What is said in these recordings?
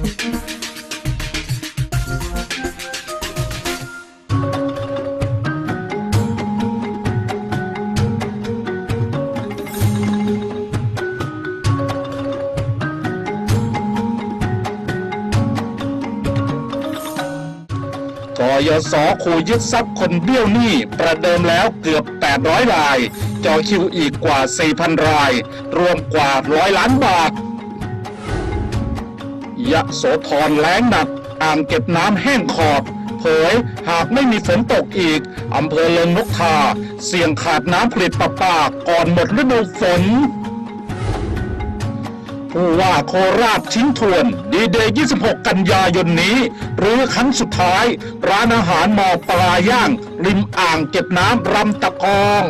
กยศขู่ยึดทรัพย์คนเบี้ยวหนี้ประเดิมแล้วเกือบ 800ราย จอคิวอีกกว่า 4,000 ราย รวมกว่าร้อยล้านบาท ยะโสธรแล้งหนัก อ่างเก็บน้ำแห้งขอด เผยหากไม่มีฝนตกอีก อำเภอเลิงนกทา เสี่ยงขาดน้ำผลิตประปาก่อนหมดฤดูฝนผู้ว่าโคราชชิ้นทวน ดีเดย์26 กันยายนนี้ หรือครั้งสุดท้าย ร้านอาหารมอปลาย่าง ริมอ่างเก็บน้ำรำตะกอง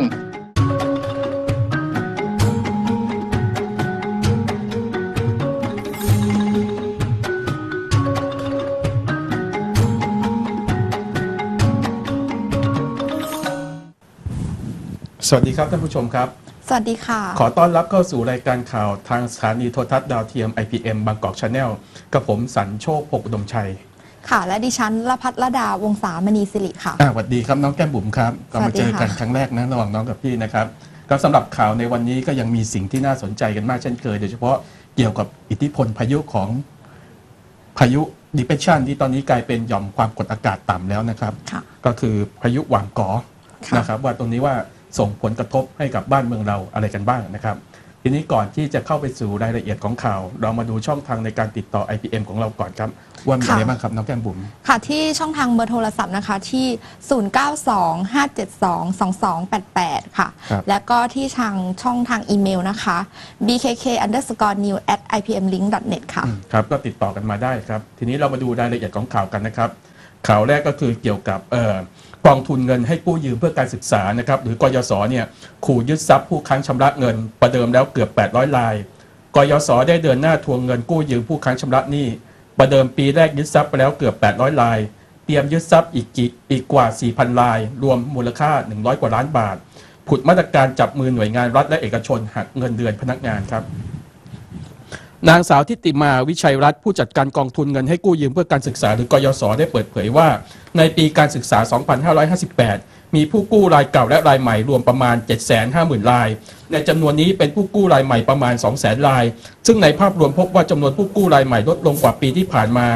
สวัสดีครับท่านผู้ชมครับ สวัสดีค่ะ ขอต้อนรับเข้าสู่รายการข่าวทางสถานีโทรทัศน์ดาวเทียม IPM บางกอกชาแนลกับผมสันโชคพกอุดมชัย ค่ะ และดิฉันละพัฒระดาวงศามณีสิริค่ะ อ่าสวัสดีครับน้องแก้มบุ๋มครับก็มาเจอกันสวัสดีค่ะครั้งแรกนะระหว่างน้องกับพี่นะครับก็สำหรับข่าวในวันนี้ก็ยังมีสิ่งที่น่าสนใจกันมากเช่นเคย โดยเฉพาะเกี่ยวกับอิทธิพลพายุของพายุ depression ที่ตอนนี้กลายเป็นหย่อมความกดอากาศต่ำแล้วนะครับ ค่ะก็คือพายุหว่างกอค่ะ นะครับว่าตรงนี้ว่า ส่งผลกระทบให้กับบ้านเมืองเราอะไรกันบ้างนะครับ ทีนี้ก่อนที่จะเข้าไปสู่รายละเอียดของข่าว เรามาดูช่องทางในการติดต่อ IPM ของเราก่อนครับว่ามีอะไรบ้างครับน้องแก้มบุ๋มค่ะที่ช่องทางเบอร์โทรศัพท์นะคะที่ 0925722288 ค่ะครับแล้วก็ที่ทางช่องทางอีเมลนะคะ bkk underscore new at ipmlink net ค่ะอืมครับก็ติดต่อกันมาได้ครับ ทีนี้เรามาดูรายละเอียดของข่าวกันนะครับ ข่าวแรกก็คือเกี่ยวกับเอ่อ กองทุนเงินให้กู้ยืมเพื่อการศึกษานะครับหรือกยศเนี่ยขู่ยึดทรัพย์ผู้ค้างชำระเงิน ประเดิมแล้วเกือบ 800รายกยศได้เดินหน้าทวงเงินกู้ยืมผู้ค้างชำระหนี้ประเดิมปีแรกยึดทรัพย์ไปแล้วเกือบ 800ราย เตรียมยึดทรัพย์อีกกี่อีกกว่า 4,000ราย รวมมูลค่า 100 กว่าล้านบาทผุดมาตรการจับมือหน่วยงานรัฐและเอกชนหักเงินเดือนพนักงานครับ นางสาวทิติมาวิชัยรัตน์ผู้จัดการกองทุนเงินให้กู้ยืมเพื่อการศึกษาหรือกยศได้เปิดเผยว่า ในปีการศึกษา 2558 มีผู้กู้รายเก่าและรายใหม่รวมประมาณ 750,000 ราย ในจำนวนนี้เป็นผู้กู้รายใหม่ประมาณ 200,000 ราย ซึ่งในภาพรวมพบว่าจำนวนผู้กู้รายใหม่ลดลงกว่าปีที่ผ่านมา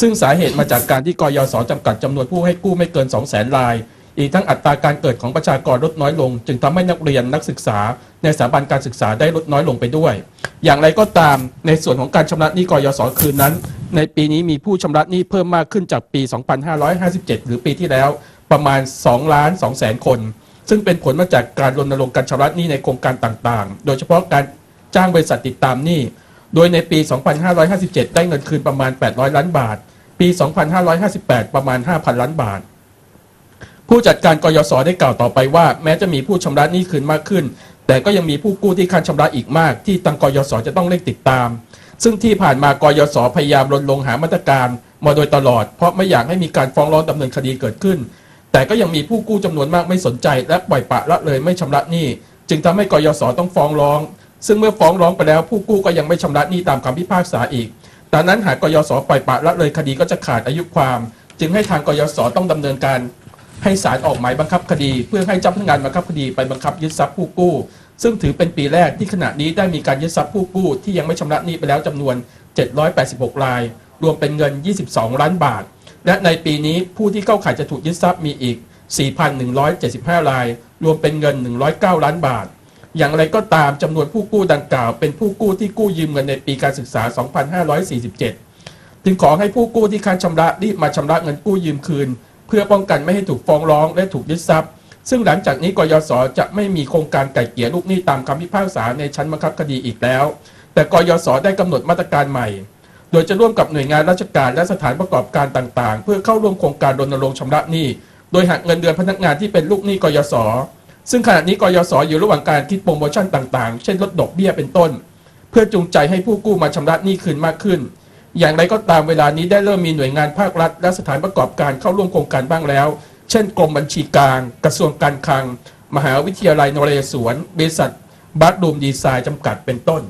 ซึ่งสาเหตุมาจากการที่กยศจำกัดจำนวนผู้ให้กู้ไม่เกิน 200,000 ราย อีกทั้งอัตราการเกิดของประชากรลดน้อยลง จึงทำให้นักเรียนนักศึกษา ในสถาบันการศึกษาได้ลดน้อยลงไปด้วย อย่างไรก็ตามในส่วนของการชำระหนี้กยศคืนนั้น ในปีนี้มีผู้ชำระหนี้เพิ่มมากขึ้นจากปี 2557 หรือปีที่แล้วประมาณ2ล้าน2แสนคน ซึ่งเป็นผลมาจากการรณรงค์การชำระหนี้ในโครงการต่างๆ โดยเฉพาะการจ้างบริษัทติดตามหนี้ โดยในปี 2557 ได้เงินคืนประมาณ 800 ล้านบาท ปี 2558 ประมาณ 5,000 ล้านบาท ผู้จัดการกยศได้กล่าวต่อไปว่า แม้จะมีผู้ชำระหนี้คืนมากขึ้น แต่ก็ยังมีผู้กู้ที่ค้างชำระอีกมาก ที่ทางกยศจะต้องเร่งติดตาม ซึ่งที่ผ่านมากยศพยายามรณรงค์หามาตรการ มาโดยตลอด เพราะไม่อยากให้มีการฟ้องร้องดำเนินคดีเกิดขึ้น แต่ก็ยังมีผู้กู้จำนวนมากไม่สนใจ และปล่อยปละละเลยไม่ชำระหนี้จึงทำให้กยศต้องฟ้องร้อง ซึ่งเมื่อฟ้องร้องไปแล้วผู้กู้ก็ยังไม่ชำระหนี้ตามคำพิพากษาอีกดังนั้นหากกยศปล่อยปละละเลยคดีก็จะขาดอายุความ จึงให้ทางกยศต้องดำเนินการ ให้ศาลออกหมายบังคับคดี เพื่อให้เจ้าพนักงานบังคับคดีไปบังคับยึดทรัพย์ผู้กู้ ซึ่งถือเป็นปีแรกที่ขณะนี้ได้มีการยึดทรัพย์ผู้กู้ที่ยังไม่ชำระหนี้ไปแล้วจำนวน 786 ราย รวมเป็นเงิน 22 ล้านบาท และในปีนี้ผู้ที่เข้าข่ายจะถูกยึดทรัพย์มีอีก 4,175 ราย รวมเป็นเงิน 109 ล้านบาท อย่างไรก็ตามจำนวนผู้กู้ดังกล่าว เป็นผู้กู้ที่กู้ยืมเงินในปีการศึกษา 2547 จึงขอให้ผู้กู้ที่ค้างชำระรีบมาชำระเงินกู้ยืมคืน เพื่อป้องกันไม่ให้ถูกฟ้องร้องและถูกยึดทรัพย์ ซึ่งหลังจากนี้กยศจะไม่มีโครงการไก่เกลี่ยลูกหนี้ตามคำพิพากษาในชั้นบังคับคดีอีกแล้ว แต่กยศได้กำหนดมาตรการใหม่ โดยจะร่วมกับหน่วยงานราชการและสถานประกอบการต่างๆ เพื่อเข้าร่วมโครงการรณรงค์ชำระหนี้ โดยหักเงินเดือนพนักงานที่เป็นลูกหนี้กยศซึ่งขณะนี้กยศอยู่ระหว่างการคิดโปรโมชั่นต่างๆ เช่นลดดอกเบี้ยเป็นต้น เพื่อจูงใจให้ผู้กู้มาชำระหนี้คืนมากขึ้น อย่างไรก็ตามเวลานี้ได้เริ่มมีหน่วยงานภาครัฐ และสถานประกอบการเข้าร่วมโครงการบ้างแล้ว เช่นกรมบัญชีกลาง กระทรวงการคลัง มหาวิทยาลัยนเรศวรบริษัทบัตรูมดีไซน์จำกัดเป็นต้น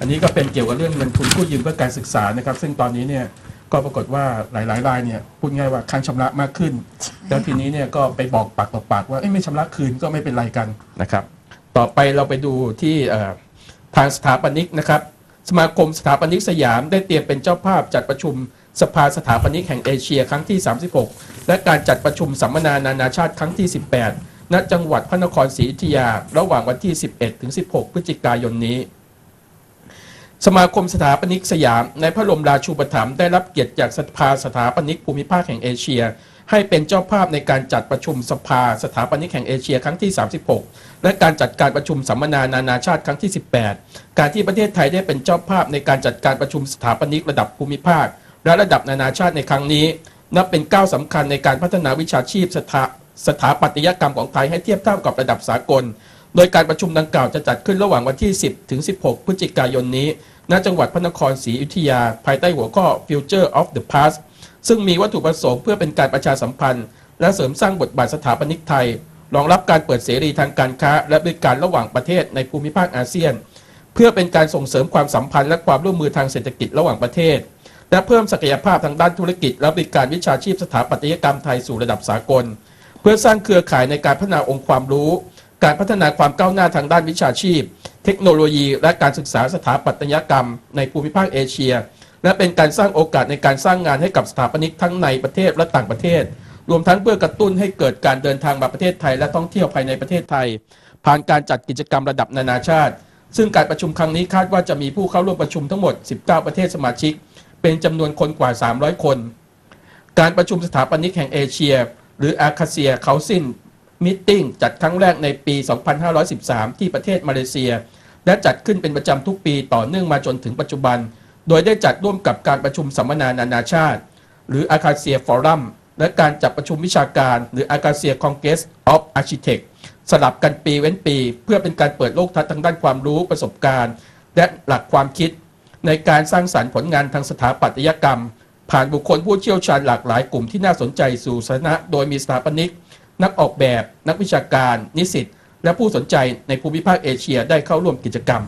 อันนี้ก็เป็นเกี่ยวกับเรื่องเงินทุนกู้ยืมเพื่อการศึกษานะครับ ซึ่งตอนนี้เนี่ยก็ปรากฏว่าหลายๆรายเนี่ยพูดง่ายว่าค้างชำระมากขึ้น แล้วทีนี้เนี่ยก็ไปบอกปากต่อปากว่าเอ้ไม่ชำระคืนก็ไม่เป็นไรกันนะครับ ต่อไปเราไปดูที่ทางสถาปนิกนะครับ สมาคมสถาปนิกสยามได้เตรียมเป็นเจ้าภาพจัดประชุมสภาสถาปนิกแห่งเอเชียครั้งที่ 36 และการจัดประชุมสัมมนานานาชาติครั้งที่ 18 ณ จังหวัดพระนครศรีอยุธยา ระหว่างวันที่ 11 ถึง 16 พฤศจิกายนนี้ สมาคมสถาปนิกสยาม ในพระบรมราชูปถัมภ์ได้รับเกียรติจากสภาสถาปนิกภูมิภาคแห่งเอเชีย ให้เป็นเจ้าภาพในการจัดประชุมสภาสถาปนิกแห่งเอเชียครั้งที่ 36 และการจัดการประชุมสัมมนานานาชาติครั้งที่ 18 การที่ประเทศไทยได้เป็นเจ้าภาพในการจัดการประชุมสถาปนิกระดับภูมิภาค และระดับนานาชาติในครั้งนี้ นับเป็นก้าวสำคัญในการพัฒนาวิชาชีพสถาสถาปัตยกรรมของไทยให้เทียบเท่ากับระดับสากล โดยการประชุมดังกล่าวจะจัดขึ้นระหว่างวันที่ 10 ถึง 16 พฤศจิกายนนี้ ณ จังหวัดพระนครศรีอยุธยา ภายใต้หัวข้อ Future of the Past ซึ่งมีวัตถุประสงค์เพื่อเป็นการประชาสัมพันธ์ และเสริมสร้างบทบาทสถาปนิกไทย รองรับการเปิดเสรีทางการค้า และบริการระหว่างประเทศในภูมิภาคอาเซียน เพื่อเป็นการส่งเสริมความสัมพันธ์และความร่วมมือทางเศรษฐกิจระหว่างประเทศ และเพิ่มศักยภาพทางด้านธุรกิจ และบริการวิชาชีพสถาปัตยกรรมไทยสู่ระดับสากล เพื่อสร้างเครือข่ายในการพัฒนาองค์ความรู้ การพัฒนาความก้าวหน้าทางด้านวิชาชีพ เทคโนโลยี และการศึกษาสถาปัตยกรรม ในภูมิภาคเอเชีย และเป็นการสร้างโอกาสในการสร้างงานให้กับสถาปนิกทั้งในประเทศและต่างประเทศ รวมทั้งเพื่อกระตุ้นให้เกิดการเดินทางมาประเทศไทย และท่องเที่ยวภายในประเทศไทย ผ่านการจัดกิจกรรมระดับนานาชาติ ซึ่งการประชุมครั้งนี้คาดว่าจะมีผู้เข้าร่วมประชุมทั้งหมด 19 ประเทศสมาชิก เป็นจำนวนคนกว่า 300 คน การประชุมสถาปนิกแห่งเอเชีย หรืออาคาเซียเขาซินมิทติ้งจัดครั้งแรกในปี 2513 ที่ประเทศมาเลเซีย และจัดขึ้นเป็นประจำทุกปีต่อเนื่องมาจนถึงปัจจุบัน โดยได้จัดร่วมกับการประชุมสัมมนานานาชาติ หรืออาคาเซียฟอรัมและการจัดประชุมวิชาการ หรืออาคาเซียคองเกสออฟอาร์ชิเทคสลับกันปีเว้นปี เพื่อเป็นการเปิดโลกทัศน์ทางด้านความรู้ประสบการณ์ และหลักความคิด ในการสร้างสารรค์ผลงานทางสถาปัตยกรรม ผ่านบุคคลผู้เชี่ยวชาญหลากหลายกลุ่มที่น่าสนใจสู่สาธารณะโดยมีสถาปนิก นักออกแบบ นักวิชาการ นิสิตและผู้สนใจในภูมิภาคเอเชียได้เข้าร่วมกิจกรรม